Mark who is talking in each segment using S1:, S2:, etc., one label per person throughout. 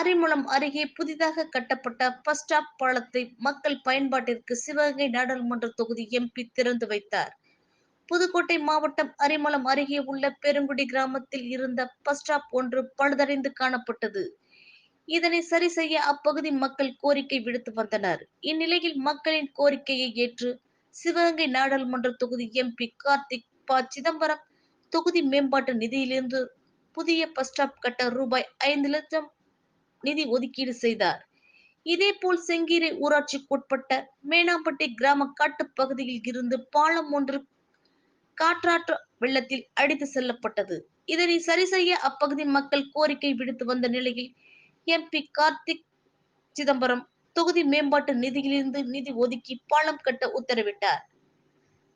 S1: அரிமளம் அருகே புதிதாக கட்டப்பட்ட பஸ் ஸ்டாப் பாலத்தை மக்கள் பயன்பாட்டிற்கு சிவகங்கை நாடாளுமன்ற தொகுதி எம்பி திறந்து வைத்தார். புதுக்கோட்டை மாவட்டம் அரிமளம் அருகே உள்ள பெருங்குடி கிராமத்தில் இருந்த பஸ் ஸ்டாப் ஒன்று பழுதடைந்து காணப்பட்டது. இதனை சரி செய்ய அப்பகுதி மக்கள் கோரிக்கை விடுத்து வந்தனர். இந்நிலையில் மக்களின் கோரிக்கையை ஏற்று சிவகங்கை நாடாளுமன்ற தொகுதி எம்பி கார்த்திக் ப. சிதம்பரம் தொகுதி மேம்பாட்டு நிதியிலிருந்து புதிய பஸ் ஸ்டாப் கட்ட ரூபாய் ஐந்து லட்சம் நிதி ஒதுக்கீடு செய்தார். இதேபோல் செங்கீரை ஊராட்சிக்குட்பட்ட மேனாம்பட்டி கிராம காட்டுப்பகுதியில் இருந்து பாலம் ஒன்று காற்றாற்று வெள்ளத்தில் அடித்து செல்லப்பட்டது. இதனை சரி செய்ய அப்பகுதி மக்கள் கோரிக்கை விடுத்து வந்த நிலையில் எம்பி கார்த்திக் சிதம்பரம் தொகுதி மேம்பாட்டு நிதியிலிருந்து நிதி ஒதுக்கி பாலம் கட்ட உத்தரவிட்டார்.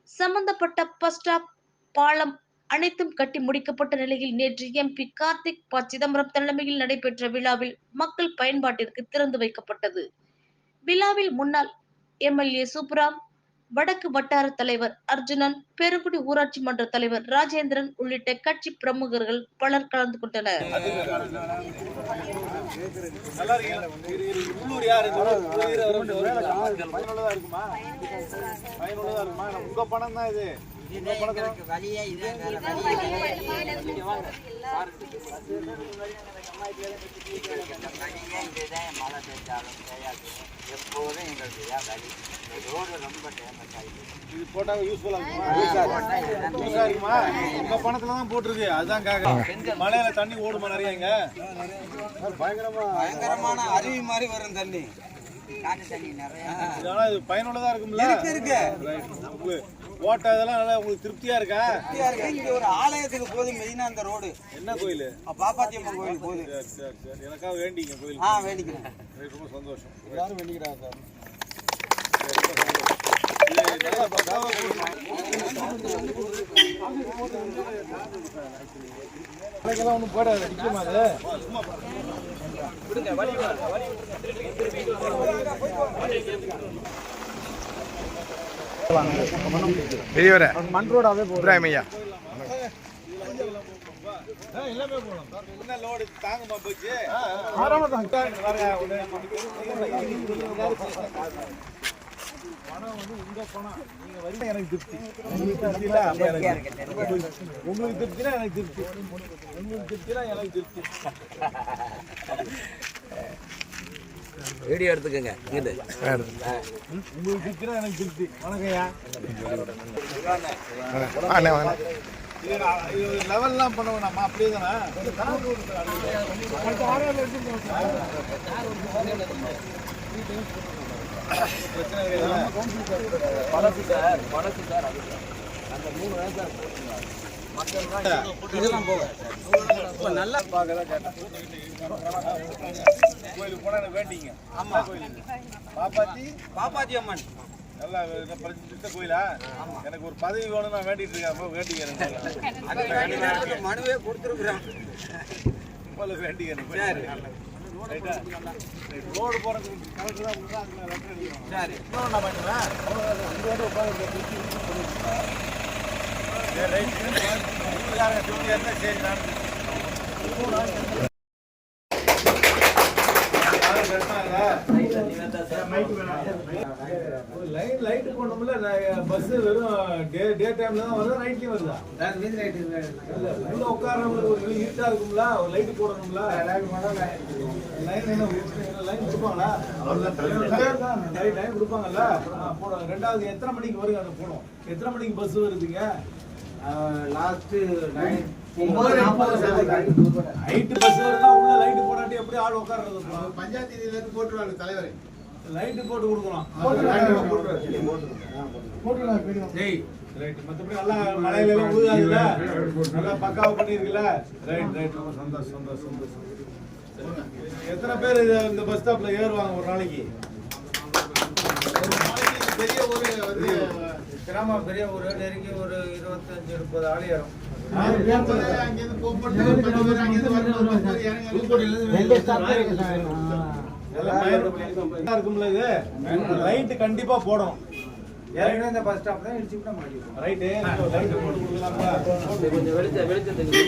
S1: சம்பந்தப்பட்ட பஸ் ஸ்டாப் பாலம் அனைத்தும் கட்டி முடிக்கப்பட்ட நிலையில் நேற்று எம்பி கார்த்திக் ப சிதம்பரம் தலைமையில் நடைபெற்ற விழாவில் மக்கள் பயன்பாட்டிற்கு திறந்து வைக்கப்பட்டது. விழாவில் முன்னாள் எம்எல்ஏ சுப்ராம் வடக்கு வட்டார தலைவர் அர்ஜுனன் பெருங்குடி ஊராட்சி மன்ற தலைவர் ராஜேந்திரன் உள்ளிட்ட கட்சி பிரமுகர்கள் பலர் கலந்து கொண்டனர்.
S2: வழியே இதுதான் மழை பெய்தாலும் பெய்யாது எப்போதும் எங்களுக்கு இதான் வழி இந்த ரோடு ரொம்ப டேமேஜ் ஆகிடுது
S3: இது போட்டா யூஸ்ஃபுல்லா இருக்குமா யூஸா இருக்குமா? உங்க பணத்துல தான் போட்டிருக்கு அதுதான் மலையில தண்ணி ஓடுமா நிறைய இங்க? பயங்கரமா.
S4: பயங்கரமான அருவி மாதிரி வரும் தண்ணி.
S2: காட்டு தண்ணி நிறைய.
S3: இது ஆனா இது பயனுள்ளதா இருக்கும்ல?
S4: இருக்கு இருக்கு.
S3: இதெல்லாம் நல்லா உங்களுக்கு திருப்தியா இருக்கா?
S4: திருப்தியா இருக்கு. இங்க ஒரு ஆலயத்துக்கு போகுது மெயினா அந்த ரோடு.
S3: என்ன கோயில்?
S4: பாப்பாத்தியம்மன் கோயில் போகுது.
S3: சரி சரி சரி எனக்காக வேண்டிங்க கோயில்
S4: ஆ வேண்டிக்கிறேன்.
S3: ரொம்ப சந்தோஷம்.
S4: எல்லாரும் வேண்டிக்கிறாங்க சார்.
S3: ஒன்றும் போடாது நிற்குமா அது சும்மா
S5: பெரியவரே மண் ரோடாவே இப்ராஹிம் ஐயா
S3: ஆ, எல்லாமே போகலாம் என்ன லோடு தாங்குமா போச்சு ஆறாம பணம் வந்து உங்க பணம் நீங்க வரீங்க எனக்கு திருப்தி உங்களுக்கு திருப்தி இல்ல அப்ப எனக்கு திருப்தி. உங்களுக்கு திருப்தினா எனக்கு திருப்தி உங்களுக்கு திருப்தினா எனக்கு திருப்தி
S2: வீடியோ எடுத்துக்கோங்க. இங்கிட்டு
S3: உங்களுக்கு திருப்தினா எனக்கு திருப்தி வணக்கம்யா லெவல்லாம் பண்ண வேணாமா அப்படியே தானே பிரச்சனை கிடையாது
S4: இதெல்லாம் போக இப்ப நல்லா
S3: பார்க்கதான் கேட்டேன் கோயிலுக்கு போனா எனக்கு வேண்டிங்க
S4: ஆமா
S3: கோயிலுக்கு பாப்பாத்தி
S4: பாப்பாத்தி அம்மன்.
S3: நல்லா பிரசித்த கோயிலா எனக்கு ஒரு பதவி வேணும் நான் வேண்டிட்டு இருக்கேன் வேண்டிக்கிறேன்
S4: மனுவே கொடுத்துருக்குறோம்
S3: முதல்ல வேண்டிக்கிறேன் ரோடு போறதுக்கு கலெக்டர் தான் உங்களுக்கு தான் அதுல லெட்டர் அடிக்கணும்
S4: சரி
S3: இன்னொன்று நான் பண்ணுவேன் இந்த வாட்டி உட்காந்து சரி ரைட் யாருங்க டியூட்டி இருந்தா சரி நான் லைட் லைட் போனோம்ல பஸ் வெறும் டே டே டைம்ல தான் வருதா. நைட்லயும் வருதா? இல்ல உள்ள உட்கார்றவங்களுக்கு ஒரு இருட்டா இருக்கும்ல. ஒரு லைட் போடணும்ல. லைன் என்ன லைன் கொடுப்பாங்களா? லைன் லைன் கொடுப்பாங்கல்ல. ஆ, போட ரெண்டாவது எத்தனை மணிக்கு வருங்க அந்த போடும் எத்தனை மணிக்கு பஸ் வருதுங்க?
S4: லாஸ்ட்
S3: நைட்டு பஸ் வருதா உள்ள லைட் போடாட்டி எப்படி ஆள் உட்கார்றது
S6: பஞ்சாயத்து இதுல இருந்து போட்டுருவாங்க தலைவர்
S3: லைட் போட்டு கொடுக்கணும் டேய் ரைட் மத்தபடி நல்லா மலையில எல்லாம் ஊதாதுல நல்லா பக்காவா பண்ணிருக்குல்ல ரைட் ரைட் ரொம்ப சந்தோஷம் சந்தோஷம் சந்தோஷம் எத்தனை பேர் இது இந்த பஸ் ஸ்டாப்ல ஏறுவாங்க ஒரு நாளைக்கு?
S4: கிராமம் பெரிய ஒரு நெருங்கி ஒரு இருபத்தஞ்சு முப்பது ஆள் ஏறும்
S3: இருக்கும்ல இது? ரைட்டு கண்டிப்பா போடும்
S4: ஏற்கனவே இந்த பஸ் ஸ்டாப் தான் இடிச்சு
S2: கொஞ்சம் வெளிச்ச வெளிச்சத்துக்கு